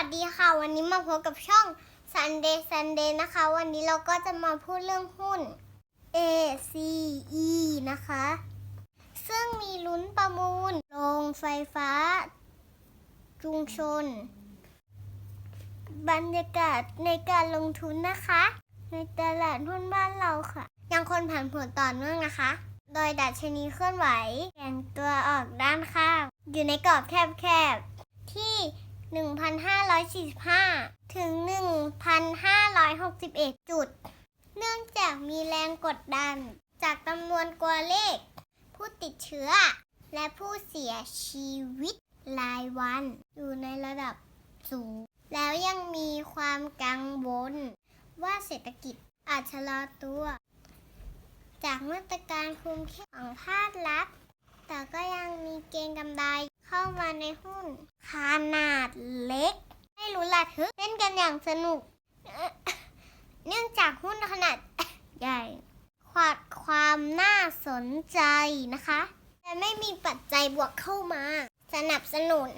วัสดีค่ะ วันนี้มาพบกับช่อง Sunday Sunday นะคะ วันนี้เราก็จะมาพูดเรื่องหุ้น A C E นะคะ ซึ่งมีลุ้นประมูลโรงไฟฟ้าชุมชน บรรยากาศในการลงทุนนะคะ ในตลาดหุ้นบ้านเราค่ะ ยังคนผ่านผลต่อเนื่องนะคะ โดยดัชนีเคลื่อนไหวแข่งตัวออกด้านข้าง อยู่ในกรอบแคบๆที่ 1,545 ถึง 1,561 จุด เนื่องจากมีแรงกดดัน จากจำนวนตัวเลข ผู้ติดเชื้อ และผู้เสียชีวิตรายวัน อยู่ในระดับสูง แล้วยังมีความกังวลว่าเศรษฐกิจอาจชะลอตัว จากมาตรการคุมเข้มของภาครัฐ แต่ก็ยังมีเกณฑ์กำไร เข้ามาในหุ้น ขนาดเล็กให้รู้นระทึกเล่นกันอย่างสนุก เนื่องจากหุ้นขนาดใหญ่ขาดความน่าสนใจนะคะ แต่ไม่มีปัจจัยบวกเข้ามา สนับสนุน